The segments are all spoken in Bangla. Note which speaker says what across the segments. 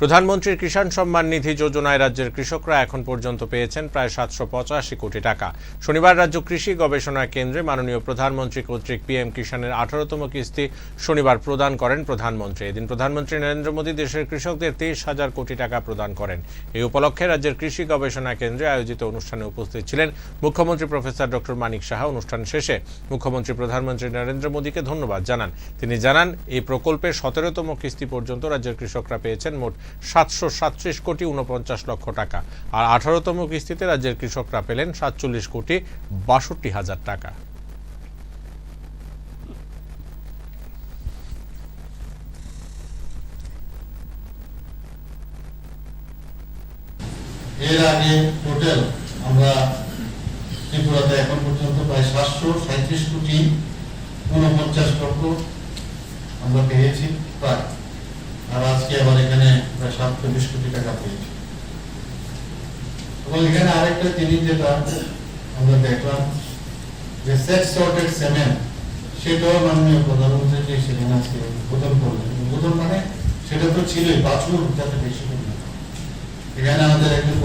Speaker 1: প্রধানমন্ত্রীর কিষাণ সম্মান নিধি যোজনায় রাজ্যের কৃষকরা এখন পর্যন্ত পেয়েছেন প্রায় সাতশো পঁচাশি কোটি টাকা। শনিবার রাজ্য কৃষি গবেষণা কেন্দ্রে মাননীয় প্রধানমন্ত্রী কর্তৃক পিএম কিষাণের আঠারোতম কিস্তি শনিবার প্রদান করেন প্রধানমন্ত্রী। এদিন প্রধানমন্ত্রী নরেন্দ্র মোদী দেশের কৃষকদের তেইশ হাজার কোটি টাকা প্রদান করেন। এই উপলক্ষে রাজ্যের কৃষি গবেষণা কেন্দ্রে আয়োজিত অনুষ্ঠানে উপস্থিত ছিলেন মুখ্যমন্ত্রী প্রফেসর ডক্টর মানিক সাহা। অনুষ্ঠান শেষে মুখ্যমন্ত্রী প্রধানমন্ত্রী নরেন্দ্র মোদীকে ধন্যবাদ জানান। তিনি জানান, এই প্রকল্পের সতেরোতম কিস্তি পর্যন্ত রাজ্যের কৃষকরা পেয়েছেন মোট সাতশো সাতত্রিশ কোটি উনপঞ্চাশ লক্ষ টাকা। আর আঠারোতম কিস্তিতে রাজ্যের কৃষকরা পেলেন সাতচল্লিশ কোটি বাষট্টি হাজার টাকা।
Speaker 2: এর আগে টোটাল আমরা ত্রিপুরাতে এখন পর্যন্ত প্রায় সাতশো সাঁত্রিশ কোটি উনপঞ্চাশ লক্ষ আমরা পেয়েছি, প্রায়। প্রায় সাতচল্লিশ কোটি টাকা পেয়েছি। এবং এখানে আরেকটা জিনিস যেটা আমরা দেখলাম, যে সেক্স সর্টেড সেমেন্ট, সেটাও মাননীয় প্রধানমন্ত্রী সেখানে আজকে উদ্বোধন করলেন। উদ্বোধন মানে সেটা তো ছিলই বাছুর যাতে বেশি এখানে আমাদের একজন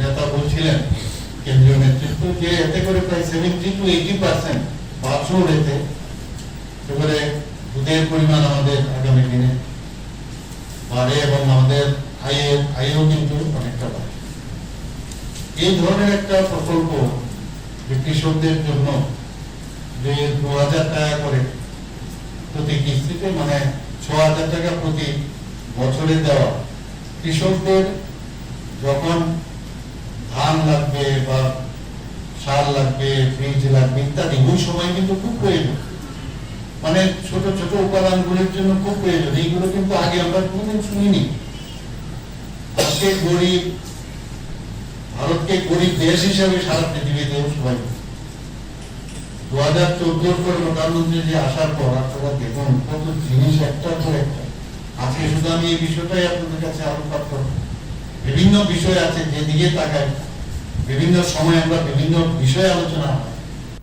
Speaker 2: নেতা বলছিলেন, কেন্দ্রীয় নেতৃত্ব, যে এতে করে প্রায় সেভেন্টি টু এইটি পার্সেন্ট বাছুর এতে, এবারে দুধের পরিমাণ আমাদের আগামী দিনে বাড়ে এবং আমাদের আয়ের আয়ও কিন্তু অনেকটা বাড়ে। এই ধরনের একটা প্রকল্প যে কৃষকদের জন্য যে দু হাজার টাকা করে প্রতি কিস্তিতে মানে ছ হাজার টাকা প্রতি বছরে দেওয়া, কৃষকদের যখন ধান লাগবে বা সার লাগবে বীজ লাগবে ইত্যাদি, ওই সময় কিন্তু খুব প্রয়োজন। মানে ছোট ছোট উপাদানগুলির জন্য খুব প্রয়োজন। এইগুলো কিন্তু আগে আমরা কোনোদিন শুনিনি। আজকে গরিব, ভারতকে গরিব দেশ হিসেবে সারা পৃথিবীতে সবাই দু হাজার চোদ্দোর পর প্রধানমন্ত্রী যে আসার পর আপনারা দেখুন, কত জিনিস একটার পর একটা। আজকে শুধু আমি এই বিষয়টাই আপনাদের কাছে আলোকপাত করব। বিভিন্ন বিষয় আছে যেদিকে তাকায় বিভিন্ন সময় আমরা বিভিন্ন বিষয়ে আলোচনা হয়।